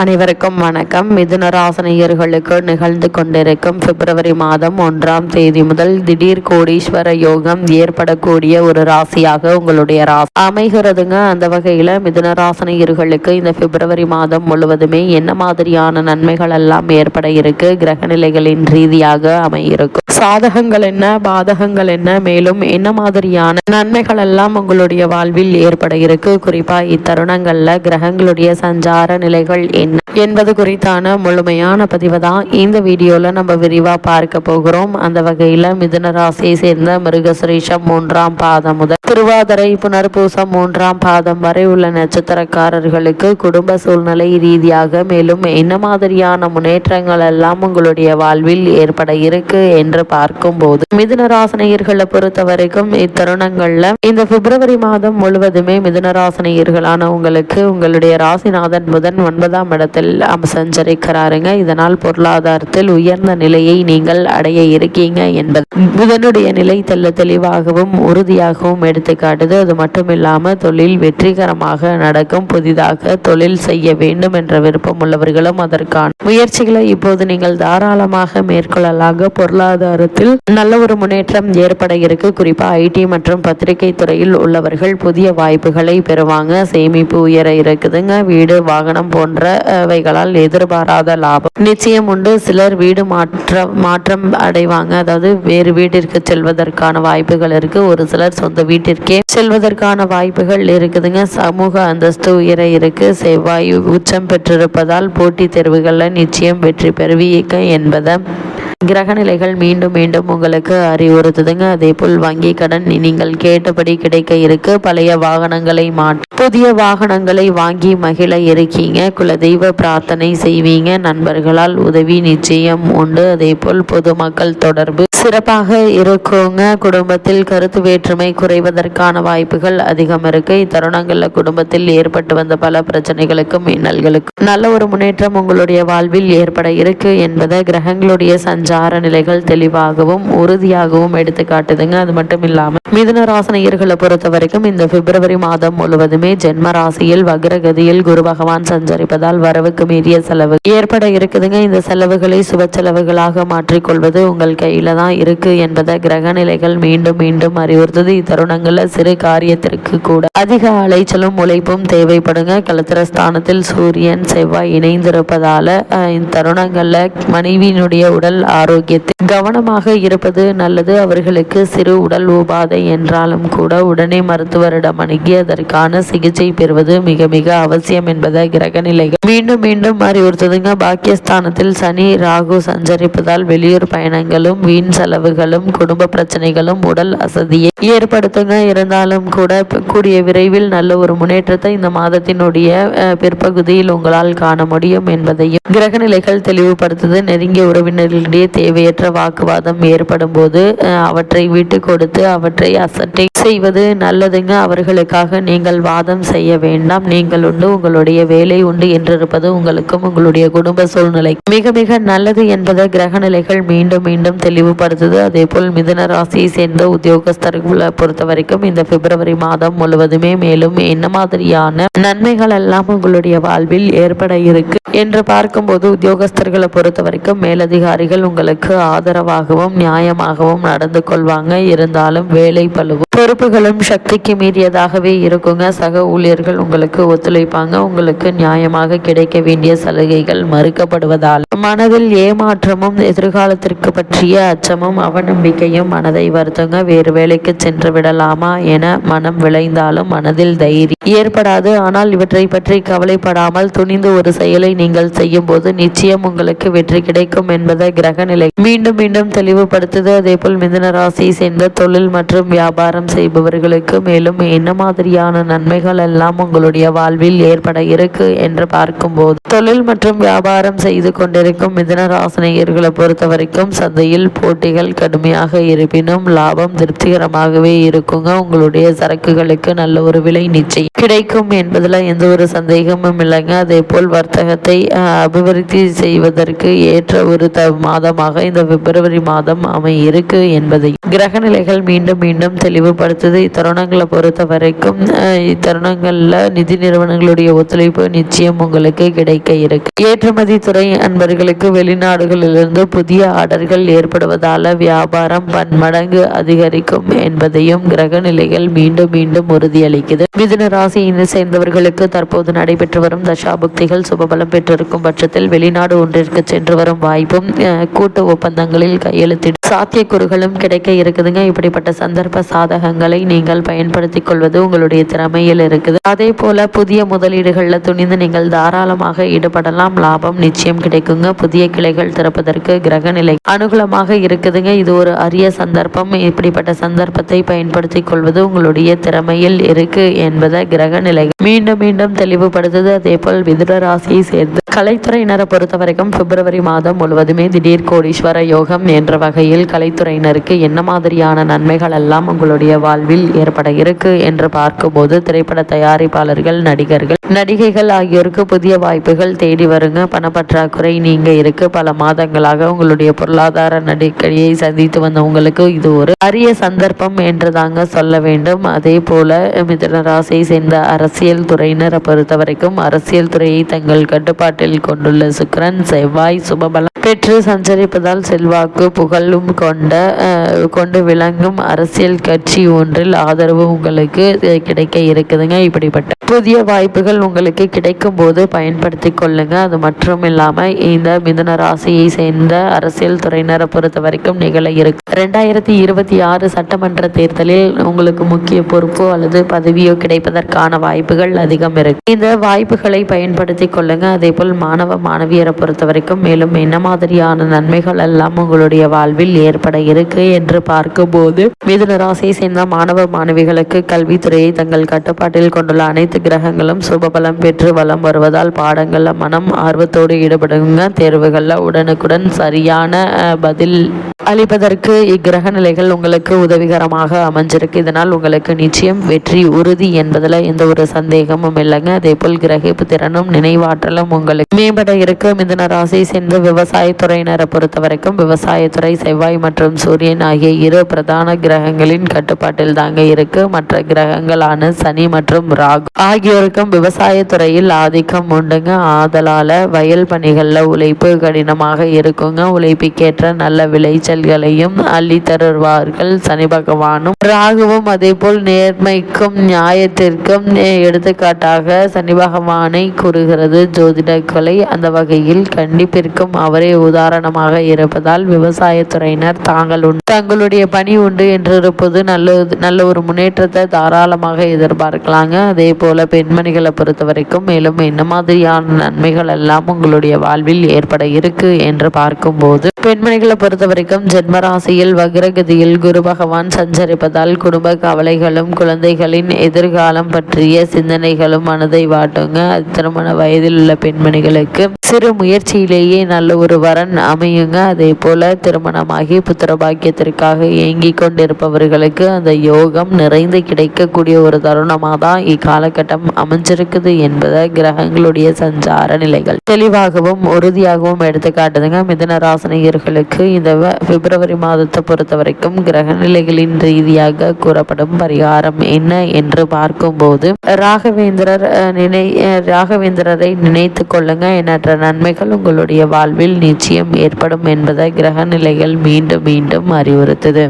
அனைவருக்கும் வணக்கம். மிதுனராசனிகர்களுக்கு நிகழ்ந்து கொண்டிருக்கும் பிப்ரவரி மாதம் ஒன்றாம் தேதி முதல் திடீர் கோடீஸ்வர யோகம் ஏற்படக்கூடிய ஒரு ராசியாக உங்களுடைய ராசி அமைகிறதுங்க. அந்த வகையில மிதுனராசனிகர்களுக்கு இந்த பிப்ரவரி மாதம் முழுவதுமே என்ன மாதிரியான நன்மைகள் எல்லாம் ஏற்பட இருக்கு? கிரக நிலைகளின் ரீதியாக அமையிருக்கும். சாதகங்கள் என்ன? பாதகங்கள் என்ன? மேலும் என்ன மாதிரியான நன்மைகள் எல்லாம் உங்களுடைய வாழ்வில் ஏற்பட இருக்கு? குறிப்பா இத்தருணங்கள்ல கிரகங்களுடைய சஞ்சார நிலைகள் என்ன? என்பது குறித்தான முழுமையான பதிவை தான் இந்த வீடியோல நம்ம விரிவா பார்க்க போகிறோம். அந்த வகையில் மிதுன ராசியை சேர்ந்த மிருகசுரேஷம் மூன்றாம் பாதம் முதல் திருவாதிரை புனர்பூசம் மூன்றாம் பாதம் வரை உள்ள நட்சத்திரக்காரர்களுக்கு குடும்ப சூழ்நிலை ரீதியாக மேலும் என்ன மாதிரியான முன்னேற்றங்கள் எல்லாம் உங்களுடைய வாழ்வில் ஏற்பட இருக்கு என்று பார்க்கும்போது மிதுன ராசனையர்களை பொறுத்த வரைக்கும் இத்தருணங்கள்ல இந்த பிப்ரவரி மாதம் முழுவதுமே மிதுன ராசனையர்களான உங்களுக்கு உங்களுடைய ராசிநாதன் புதன் ஒன்பதாம் இடத்தில் சஞ்சரிக்கிறாருங்க இதனால் பொருளாதாரத்தில் உயர்ந்த நிலையை நீங்கள் அடைய இருக்கீங்க என்பது. புதனுடைய நிலை தெல்ல தெளிவாகவும் உறுதியாகவும் எடுத்துக்காட்டுது. அது மட்டும் தொழில் வெற்றிகரமாக நடக்கும். புதிதாக தொழில் செய்ய வேண்டும் என்ற விருப்பம் உள்ளவர்களும் அதற்கான முயற்சிகளை இப்போது நீங்கள் தாராளமாக மேற்கொள்ளலாக பொருளாதாரத்தில் நல்ல ஒரு முன்னேற்றம் ஏற்பட இருக்கு. குறிப்பாக ஐடி மற்றும் பத்திரிகை துறையில் உள்ளவர்கள் புதிய வாய்ப்புகளை பெறுவாங்க. சேமிப்பு உயர இருக்குதுங்க. வீடு வாகனம் போன்ற வைகளால் எதிர்பாராத லாபம். நிச்சயம் உண்டு. சிலர் வீடு மாற்ற மாற்றம் அடைவாங்க. அதாவது வேறு வீட்டிற்கு செல்வதற்கான வாய்ப்புகள் இருக்கு. ஒரு சிலர் சொந்த வீட்டிற்கே செல்வதற்கான வாய்ப்புகள் இருக்குதுங்க. சமூக அந்தஸ்து உயர இருக்கு. செவ்வாய் உச்சம் பெற்றிருப்பதால் போட்டித் தேர்வுகளில் நிச்சயம் வெற்றி பெறுவீங்க என்பதை கிரகநிலைகள் மீண்டும் மீண்டும் உங்களுக்கு அறிவுறுத்துதுங்க. அதே போல் வங்கி கடன் நீங்கள் கேட்டபடி கிடைக்க இருக்கு. பழைய வாகனங்களை மாற்ற புதிய வாகனங்களை வாங்கி மகிழ இருக்கீங்க. குலதெய்வ பிரார்த்தனை செய்வீங்க. நண்பர்களால் உதவி நிச்சயம் உண்டு. அதே போல் பொதுமக்கள் தொடர்பு சிறப்பாக இருக்குங்க. குடும்பத்தில் கருத்து வேற்றுமை குறைவதற்கான வாய்ப்புகள் அதிகம் இருக்கு. இத்தருணங்களில் குடும்பத்தில் ஏற்பட்டு வந்த பல பிரச்சனைகளுக்கும் இன்னல்களுக்கும் நல்ல ஒரு முன்னேற்றம் உங்களுடைய வாழ்வில் ஏற்பட இருக்கு என்பதை கிரகங்களுடைய சஞ்ச சஞ்சார நிலைகள் தெளிவாகவும் உறுதியாகவும் எடுத்து காட்டுதுங்க அது மட்டும் இல்லாம மிதுன ராசனையர்களை பொறுத்த வரைக்கும் இந்த பிப்ரவரி மாதம் முழுவதுமே ஜென்ம ராசியில் வக்ரகதியில் குரு பகவான் சஞ்சரிப்பதால் வரவுக்கு மீறிய செலவு ஏற்பட இருக்குதுங்க. இந்த செலவுகளை சுப செலவுகளாக மாற்றிக்கொள்வது உங்கள் கையில தான் இருக்கு என்பதை கிரக நிலைகள் மீண்டும் மீண்டும் அறிவுறுத்தது. இத்தருணங்கள்ல சிறு காரியத்திற்கு கூட அதிக அலைச்சலும் உழைப்பும் தேவைப்படுங்க. கலத்திரஸ்தானத்தில் சூரியன் செவ்வாய் இணைந்திருப்பதால இந்த தருணங்கள்ல மனைவியினுடைய உடல் ஆரோக்கியத்தில் கவனமாக இருப்பது நல்லது. அவர்களுக்கு சிறு உடல் உபாதை என்றாலும் கூட உடனே மருத்துவரிடம் அணுகி அதற்கான சிகிச்சை பெறுவது மிக மிக அவசியம் என்பதை கிரக நிலைகள் மீண்டும் மீண்டும் அறிவுறுத்துதுங்க. பாக்கியஸ்தானத்தில் சனி ராகு சஞ்சரிப்பதால் வெளியூர் பயணங்களும் வீண் செலவுகளும் குடும்ப பிரச்சனைகளும் உடல் அசதியை ஏற்படுத்துங்க. இருந்தாலும் கூட கூடிய விரைவில் நல்ல ஒரு முன்னேற்றத்தை இந்த மாதத்தினுடைய பிற்பகுதியில் உங்களால் காண முடியும் என்பதையும் கிரக நிலைகள் தெளிவுபடுத்துது. நெருங்கிய உறவினர்களிடையே தேவையற்ற வாக்குவாதம் ஏற்படும் போது அவற்றை விட்டு கொடுத்து அவற்றை அசட்டை செய்வது நல்லதுங்க. அவர்களுக்காக நீங்கள் வாதம் செய்ய வேண்டாம். நீங்கள் உண்டு உங்களுடைய வேலை உண்டு என்றிருப்பது உங்களுக்கும் உங்களுடைய குடும்ப சூழ்நிலை மிக மிக நல்லது என்பதை கிரக நிலைகள் மீண்டும் மீண்டும் தெளிவுபடுத்துது. அதே போல் மிதன ராசியை சேர்ந்த உத்தியோகஸ்தர்களை பொறுத்த வரைக்கும் இந்த பிப்ரவரி மாதம் முழுவதுமே மேலும் என்ன மாதிரியான நன்மைகள் எல்லாம் உங்களுடைய வாழ்வில் ஏற்பட இருக்கு என்று பார்க்கும்போது உத்தியோகஸ்தர்களை பொறுத்த வரைக்கும் மேலதிகாரிகள் உங்கள் உங்களுக்கு ஆதரவாகவும் நியாயமாகவும் நடந்து கொள்வாங்க. இருந்தாலும் வேலை பழுவும் பொறுப்புகளும் சக்திக்கு மீறியதாகவே இருக்குங்க. சக ஊழியர்கள் உங்களுக்கு ஒத்துழைப்பாங்க. உங்களுக்கு நியாயமாக கிடைக்க வேண்டிய சலுகைகள் மறுக்கப்படுவதால். மனதில் ஏமாற்றமும் எதிர்காலத்திற்கு பற்றிய அச்சமும் அவநம்பிக்கையும் மனதை வருத்துங்க. வேறு வேலைக்கு சென்று விடலாமா என மனம் விளைந்தாலும் மனதில் தைரியம் ஏற்படாது. ஆனால் இவற்றை பற்றி கவலைப்படாமல் துணிந்து ஒரு செயலை நீங்கள் செய்யும் போது நிச்சயம் உங்களுக்கு வெற்றி கிடைக்கும் என்பதை கிரக நிலை மீண்டும் மீண்டும் தெளிவுபடுத்துது. அதே போல் மிதுன ராசியை சேர்ந்த தொழில் மற்றும் வியாபாரம் செய்பவர்களுக்கு மேலும் என்ன மாதிரியான நன்மைகள் எல்லாம் உங்களுடைய வாழ்வில் ஏற்பட இருக்கு என்று பார்க்கும்போது தொழில் மற்றும் வியாபாரம் செய்து கொண்டிருக்கும் மிதுன ராசினியர்களை பொறுத்த வரைக்கும் சந்தையில் போட்டிகள் கடுமையாக இருப்பினும் லாபம் திருப்திகரமாகவே இருக்குங்க. உங்களுடைய சரக்குகளுக்கு நல்ல ஒரு விலை நிச்சயம் கிடைக்கும் என்பதில் எந்த ஒரு சந்தேகமும் இல்லைங்க. அதே போல் வர்த்தகத்தை அபிவிருத்தி செய்வதற்கு ஏற்ற ஒரு த மாதமாக இந்த பிப்ரவரி மாதம் அமை இருக்கு என்பதை கிரக நிலைகள் மீண்டும் மீண்டும் தெளிவுபட அடுத்தது இத்தருணங்களை பொறுத்த வரைக்கும் இத்தருணங்களில் இத்தருணங்கள்ல நிதி நிறுவனங்களுடைய ஒத்துழைப்பு நிச்சயம் உங்களுக்கு கிடைக்க இருக்கு. ஏற்றுமதி துறை அன்பர்களுக்கு வெளிநாடுகளிலிருந்து புதிய ஆர்டர்கள் ஏற்படுவதால வியாபாரம் பன்மடங்கு அதிகரிக்கும் என்பதையும் கிரக நிலைகள் மீண்டும் மீண்டும் உறுதியளிக்குது. மிதுன ராசியினை சேர்ந்தவர்களுக்கு தற்போது நடைபெற்று வரும் தசாபுக்திகள் சுபபலம் பெற்றிருக்கும் பட்சத்தில் வெளிநாடு ஒன்றிற்கு சென்று வரும் வாய்ப்பும் கூட்டு ஒப்பந்தங்களில் கையெழுத்திடும். சாத்தியக்கூறுகளும் கிடைக்க இருக்குதுங்க. இப்படிப்பட்ட சந்தர்ப்ப சாதகங்கள் நீங்கள் பயன்படுத்திக் கொள்வது உங்களுடைய திறமையில் இருக்குது. அதே போல புதிய முதலீடுகள்ல துணிந்து நீங்கள் தாராளமாக ஈடுபடலாம். லாபம் நிச்சயம் கிடைக்குங்க. புதிய கிளைகள் திறப்பதற்கு கிரக நிலை அனுகூலமாக இருக்குதுங்க. இது ஒரு அரிய சந்தர்ப்பம். இப்படிப்பட்ட சந்தர்ப்பத்தை பயன்படுத்திக் கொள்வது உங்களுடைய திறமையில் இருக்கு என்பதை கிரக நிலை மீண்டும் மீண்டும் தெளிவுபடுத்துது. அதே போல் மிதுன ராசியை சேர்ந்து கலைத்துறையினரை பொறுத்த வரைக்கும் பிப்ரவரி மாதம் முழுவதுமே திடீர் கோடீஸ்வர யோகம் என்ற வகையில் கலைத்துறையினருக்கு என்ன மாதிரியான நன்மைகள் எல்லாம் உங்களுடைய வாழ்வில் ஏற்பட இருக்கு என்று பார்க்கும்போது திரைப்பட தயாரிப்பாளர்கள் நடிகர்கள் நடிகைகள் ஆகியோருக்கு புதிய வாய்ப்புகள் தேடி வருங்க. பணப்பற்றாக்குறை நீங்க இருக்கு. பல மாதங்களாக உங்களுடைய பொருளாதார நெருக்கடியை சந்தித்து வந்த உங்களுக்கு இது ஒரு அரிய சந்தர்ப்பம் என்று தாங்க சொல்ல வேண்டும். அதே போல மிதுன ராசியை சேர்ந்த அரசியல் துறையினரை பொறுத்த வரைக்கும் அரசியல் துறையை தங்கள் கட்டுப்பாட்டில் கொண்டுள்ள சுக்ரன் செவ்வாய் சுபபலம் பெற்று சஞ்சரிப்பதால் செல்வாக்கு புகழும் கொண்ட கொண்டு விளங்கும் அரசியல் கட்சி ஒன்றில் ஆதரவு உங்களுக்கு கிடைக்க இருக்குதுங்க. இப்படிப்பட்ட புதிய வாய்ப்புகள் உங்களுக்கு கிடைக்கும் போது பயன்படுத்தி கொள்ளுங்க. அது மற்றும் இல்லாமல் இந்த மிதுன ராசியை சேர்ந்த அரசியல் துறையினரை பொறுத்த வரைக்கும் நிகழ இருக்கு. ரெண்டாயிரத்தி இருபத்தி ஆறு சட்டமன்ற தேர்தலில் உங்களுக்கு முக்கிய பொறுப்போ அல்லது பதவியோ கிடைப்பதற்கான வாய்ப்புகள் அதிகம் இருக்கு. இந்த வாய்ப்புகளை பயன்படுத்தி கொள்ளுங்க. அதே போல் மாணவ மாணவியரை பொறுத்த வரைக்கும் மேலும் என்ன மாதிரியான நன்மைகள் எல்லாம் உங்களுடைய வாழ்வில் ஏற்பட இருக்கு என்று பார்க்கும்போது மிதுன ராசியை சேர்ந்த மாணவ மாணவிகளுக்கு கல்வித்துறையை தங்கள் கட்டுப்பாட்டில் கொண்டுள்ள அனைத்து கிரகங்களும் சுபபலம் பெற்று வலம் வருவதால் பாடங்களில் மனம் ஆர்வத்தோடு ஈடுபடுங்க. தேர்வுகளில் உடனுக்குடன் சரியான பதில் அளிப்பதற்கு இக்கிரக நிலைகள் உங்களுக்கு உதவிகரமாக அமைஞ்சிருக்கு. இதனால் உங்களுக்கு நிச்சயம் வெற்றி உறுதி என்பதில் எந்த ஒரு சந்தேகமும் இல்லைங்க. அதே போல் கிரகிப்பு திறனும் நினைவாற்றலும் உங்களுக்கு மேம்பட இருக்கு மிதன ராசியை சேர்ந்த விவசாயத்துறையினரை பொறுத்த வரைக்கும் விவசாயத்துறை செவ்வாய் மற்றும் சூரியன் ஆகிய இரு பிரதான கிரகங்களின் கட்டுப்பாட்டில் தாங்க இருக்கு. மற்ற கிரகங்களான சனி மற்றும் ராகு ஆகியோருக்கும் விவசாயத்துறையில் ஆதிக்கம் உண்டுங்க. ஆதலால வயல் பணிகளில் உழைப்பு கடினமாக இருக்குங்க. உழைப்புக்கேற்ற நல்ல விளைச்சல்களையும் அள்ளி தருவார்கள் சனி பகவானும். ராகுவும் அதே போல் நேர்மைக்கும் நியாயத்திற்கும் எடுத்துக்காட்டாக சனி பகவானை கூறுகிறது. ஜோதிட அந்த வகையில் கண்டிப்பிற்கும் அவரே உதாரணமாக இருப்பதால் விவசாயத்துறையினர் தாங்கள் உண்டு தங்களுடைய பணி உண்டு என்றிருப்பது நல்ல நல்ல ஒரு முன்னேற்றத்தை தாராளமாக எதிர்பார்க்கலாங்க. அதே போல பெண்மணிகளை பொறுத்த வரைக்கும் மேலும் என்ன மாதிரியான நன்மைகள் எல்லாம் உங்களுடைய வாழ்வில் ஏற்பட இருக்கு என்று பார்க்கும்போது பெண்மணிகளை பொறுத்த வரைக்கும் ஜென்மராசியில் வக்ரகதியில் குரு பகவான் சஞ்சரிப்பதால் குடும்ப கவலைகளும் குழந்தைகளின் எதிர்காலம் பற்றிய சிந்தனைகளும் மனதை வாட்டுங்க. அது திருமண வயதில் உள்ள பெண்மணிகளுக்கு சிறு முயற்சியிலேயே நல்ல ஒரு வரன் அமையுங்க. அதே போல திருமணமாகி புத்திர பாக்கியத்திற்காக ஏங்கி கொண்டிருப்பவர்களுக்கு அந்த யோகம் நிறைந்து கிடைக்கக்கூடிய ஒரு தருணமாக தான் இக்காலகட்டம் அமைஞ்சிருக்குது என்பதை கிரகங்களுடைய சஞ்சார நிலைகள் தெளிவாகவும் உறுதியாகவும் எடுத்து காட்டுதுங்க மிதன நேயர்களுக்கு இந்த பிப்ரவரி மாதத்தை பொறுத்த வரைக்கும் கிரக நிலைகளின் ரீதியாக கூறப்படும் பரிகாரம் என்ன என்று பார்க்கும்போது ராகவேந்திரர் நினை ராகவேந்திரரை நினைத்து கொள்ளுங்க. எண்ணற்ற நன்மைகள் உங்களுடைய வாழ்வில் நிச்சயம் ஏற்படும் என்பதை கிரக நிலைகள் மீண்டும் மீண்டும் அறிவுறுத்துது.